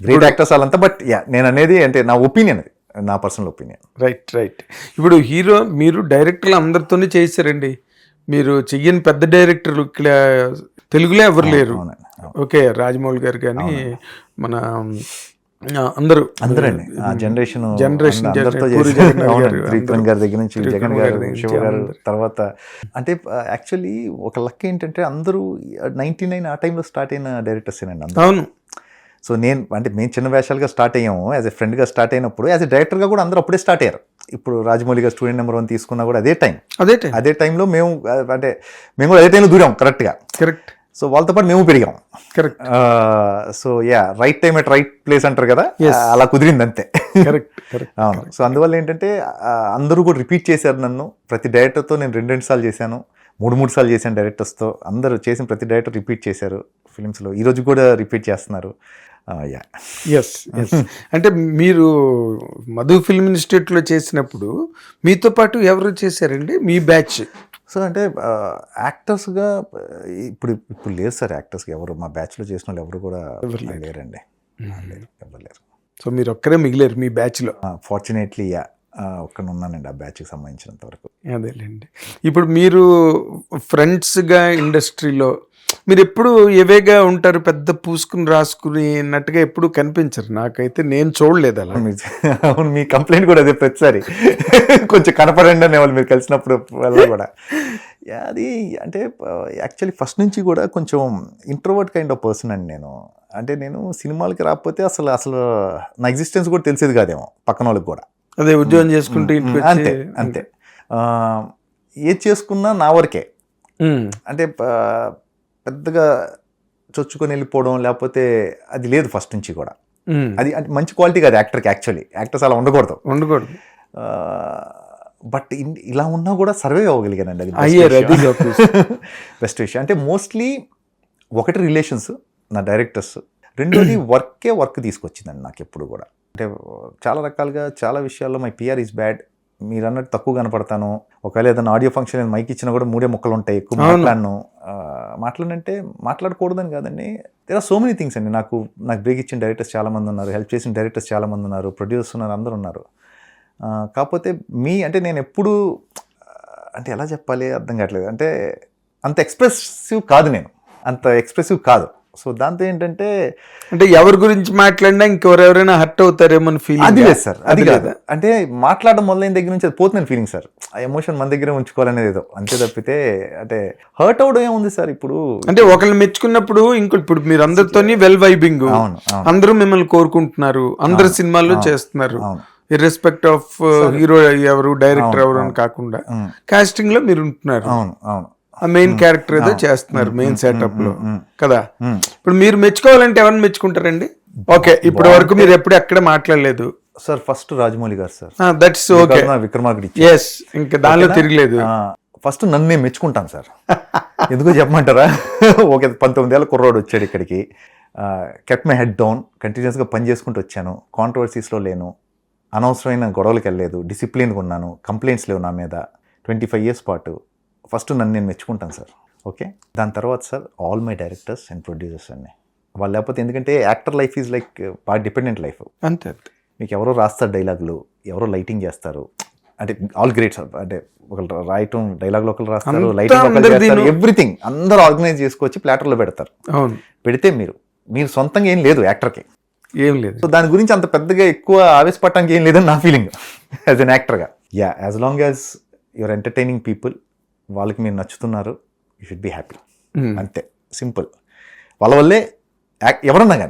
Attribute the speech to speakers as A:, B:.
A: Great actors వాళ్ళంతా but yeah నేను అనేది అంటే నా ఒపీనియన్ అది. నా పర్సనల్ ఒపీనియన్
B: రైట్ రైట్ ఇప్పుడు హీరో మీరు డైరెక్టర్లు అందరితోనే చేశారండి మీరు చెయ్యని పెద్ద డైరెక్టర్లు ఇక్కడ తెలుగులో ఎవరు లేరు. ఓకే రాజమౌళి గారు కానీ మన అందరూ.
A: అందరండి. ఆ జనరేషన్
B: గారు,
A: త్రివిక్రమ్ గారి దగ్గర నుంచి జగన్
B: గారి
A: శివ గారు. తర్వాత అంటే యాక్చువల్లీ ఒక లక్ ఏంటంటే అందరూ నైన్టీ నైన్ ఆ టైంలో స్టార్ట్ అయిన డైరెక్టర్స్ అండి
B: అవును.
A: సో నేను అంటే మేము చిన్న వేషాలుగా స్టార్ట్ అయ్యాము. యాజ్ ఎ ఫ్రెండ్గా స్టార్ట్ అయినప్పుడు యాజ్ ఎ డైరెక్టర్గా కూడా అందరూ అప్పుడే స్టార్ట్ అయ్యారు. ఇప్పుడు రాజమౌళి గారు స్టూడెంట్ నెంబర్ వన్ తీసుకున్నా కూడా అదే టైం.
B: అదే టైం.
A: అదే టైంలో మేము ఆ, అంటే మేము కూడా అదే టైంలో దూరాం కరెక్ట్గా
B: కరెక్ట్
A: సో వాళ్ళతో పాటు మేము పెరిగాం
B: correct
A: so yeah right time at right place అంటారు కదా?
B: Yes.
A: అలా కుదిరింది అంతే.
B: కరెక్ట్
A: అవును. సో అందువల్ల ఏంటంటే ఆ, అందరూ కూడా రిపీట్ చేశారు నన్ను. ప్రతి డైరెక్టర్తో నేను రెండు రెండు సార్లు చేశాను. మూడు మూడు సార్లు చేశాను డైరెక్టర్స్తో అందరూ చేసిన ప్రతి డైరెక్టర్ రిపీట్ చేశారు ఫిలిమ్స్లో ఈ రోజు కూడా రిపీట్ చేస్తున్నారు. యా
B: ఎస్ ఎస్ అంటే మీరు మధు ఫిల్మ్ ఇన్స్టిట్యూట్లో చేసినప్పుడు మీతో పాటు ఎవరు చేశారండి? మీ బ్యాచ్
A: సో అంటే యాక్టర్స్గా ఇప్పుడు ఇప్పుడు లేరు సార్ యాక్టర్స్గా ఎవరు. మా బ్యాచ్లో చేసిన వాళ్ళు ఎవరు కూడా. లేరండి. లేరు ఎవరు లేరు.
B: సో మీరు ఒక్కరే మిగిలేరు మీ బ్యాచ్లో
A: ఫార్చునేట్లీ యా ఒక్కడ ఉన్నానండి ఆ బ్యాచ్కి సంబంధించినంత వరకు.
B: అదేలేండి. ఇప్పుడు మీరు ఫ్రెండ్స్గా ఇండస్ట్రీలో మీరు ఎప్పుడు ఎవేగా ఉంటారు పెద్ద పూసుకుని రాసుకుని అన్నట్టుగా ఎప్పుడు కనిపించరు. నాకైతే నేను చూడలేదు అలా.
A: అవును మీ కంప్లైంట్ కూడా అదే ప్రతిసారి. కొంచెం కనపడండి అనే వాళ్ళు మీరు కలిసినప్పుడు వల్ల కూడా. అది అంటే యాక్చువల్లీ ఫస్ట్ నుంచి కూడా కొంచెం ఇంట్రోవర్ట్ కైండ్ ఆఫ్ పర్సన్ అండి నేను. అంటే నేను సినిమాలకి రాకపోతే అసలు అసలు నా ఎగ్జిస్టెన్స్ కూడా తెలిసేది కాదేమో పక్కన వాళ్ళకి కూడా.
B: అదే ఉద్యోగం చేసుకుంటూ ఇంటికి
A: అంతే అంతే. ఏది చేసుకున్నా నా వరకే. అంటే పెద్దగా చొచ్చుకొని వెళ్ళిపోవడం లేకపోతే అది లేదు ఫస్ట్ నుంచి కూడా. అది అంటే మంచి క్వాలిటీ కాదు యాక్టర్కి యాక్చువల్లీ. యాక్టర్స్ అలా ఉండకూడదు.
B: ఉండకూడదు.
A: బట్ ఇలా ఉన్నా కూడా సర్వే అవ్వగలిగానండి అది.
B: అయ్యారు అది.
A: బెస్ట్ విషయం. అంటే మోస్ట్లీ ఒకటి రిలేషన్స్ నా డైరెక్టర్స్ రెండోది వర్కే వర్క్ తీసుకొచ్చిందండి నాకు ఎప్పుడు కూడా. అంటే చాలా రకాలుగా చాలా విషయాల్లో మై పిఆర్ ఈజ్ బ్యాడ్. మీరు అన్నట్టు తక్కువ కనపడతాను. ఒకవేళ ఏదైనా ఆడియో ఫంక్షన్ నేను మైక్ ఇచ్చినా కూడా మూడే ముక్కలు ఉంటాయి. ఎక్కువ. మాట్లాడను. ఆ, మాట్లాడనంటే మాట్లాడకూడదని కాదండి. There are so many things అండి. నాకు నాకు బ్రేక్ ఇచ్చిన డైరెక్టర్స్ చాలా మంది ఉన్నారు. హెల్ప్ చేసిన డైరెక్టర్స్ చాలా మంది ఉన్నారు. ప్రొడ్యూసర్స్ ఉన్నారు. అందరూ ఉన్నారు. కాకపోతే మీ అంటే నేను ఎప్పుడు అంటే ఎలా చెప్పాలి? అర్థం కావట్లేదు. అంటే అంత ఎక్స్ప్రెసివ్ కాదు నేను. అంత ఎక్స్ప్రెసివ్ కాదు. సో దాంతో ఏంటంటే
B: అంటే ఎవరి గురించి మాట్లాడినా ఇంకెవరెవరైనా హర్ట్ అవుతారేమో
A: అది
B: ఫీలింగ్
A: లేదు సార్ అది కాదు. అంటే మాట్లాడడం మొదలైన దగ్గర నుంచి అది పోతుందని ఫీలింగ్ సార్. ఆ ఎమోషన్ మన దగ్గర ఉంచుకోవాలనేది ఏదో. అంతే తప్పితే అంటే హర్ట్ అవడం ఏముంది సార్ ఇప్పుడు?
B: అంటే ఒకరిని మెచ్చుకున్నప్పుడు ఇంకో ఇప్పుడు మీరు అందరితోని వెల్ వైబింగ్ అందరూ మిమ్మల్ని కోరుకుంటున్నారు. అందరు సినిమాల్లో చేస్తున్నారు. ఇర్రెస్పెక్ట్ ఆఫ్ హీరో ఎవరు డైరెక్టర్ ఎవరు అని కాకుండా. కాస్టింగ్లో మీరు ఉంటున్నారు
A: అవును అవును.
B: మెయిన్ క్యారెక్టర్ ఏదో చేస్తున్నారు మెయిన్
A: సెటప్లో.
B: కదా. ఇప్పుడు మీరు మెచ్చుకోవాలంటే ఎవరిని మెచ్చుకుంటారండి? ఓకే ఇప్పటి వరకు మీరు ఎప్పుడు ఎక్కడ మాట్లాడలేదు.
A: Sir first Rajamouli garu sir.
B: That's okay
A: విక్రమార్కుడి
B: yes ఇంకా దానిలో తిరగలేదు.
A: ఫస్ట్ నన్ను నేను మెచ్చుకుంటాను సార్. ఎందుకో చెప్పమంటారా? ఓకే పంతొమ్మిది ఏళ్ళ కుర్రోడు వచ్చాడు ఇక్కడికి. కెట్ మై హెడ్ డౌన్ కంటిన్యూస్గా పని చేసుకుంటూ వచ్చాను. కాంట్రవర్సీస్లో లేను. అనవసరమైన గొడవలకు వెళ్ళలేదు. డిసిప్లిన్గా ఉన్నాను. కంప్లైంట్స్ లేవు నా మీద. ట్వంటీ ఫైవ్ ఇయర్స్ పాటు. ఫస్ట్ నన్ను నేను మెచ్చుకుంటాను సార్. ఓకే? దాని తర్వాత sir all my directors and producers అన్నీ. వాళ్ళు లేకపోతే ఎందుకంటే యాక్టర్ లైఫ్ ఈజ్ లైక్ బాగా డిపెండెంట్ లైఫ్
B: అంతే
A: మీకు ఎవరో రాస్తారు డైలాగులు ఎవరో లైటింగ్ చేస్తారు. అంటే ఆల్ గ్రేట్ సార్ అంటే ఒకళ్ళు రాయటం డైలాగులు ఒకరు రాస్తారు లైటింగ్ ఎవ్రీథింగ్ అందరూ ఆర్గనైజ్ చేసుకొచ్చి ప్లాటర్లో పెడతారు. పెడితే మీరు మీరు సొంతంగా ఏం లేదు యాక్టర్కి
B: ఏం లేదు.
A: సో దాని గురించి అంత పెద్దగా ఎక్కువ ఆవేశపడటానికి ఏం లేదని నా ఫీలింగ్ యాజ్ అన్ యాక్టర్గా yeah as long as your entertaining people వాళ్ళకి మీరు నచ్చుతున్నారు యూ షుడ్ బి హ్యాపీ. అంతే. సింపుల్ వాళ్ళ వల్లే ఎవరన్నా కానీ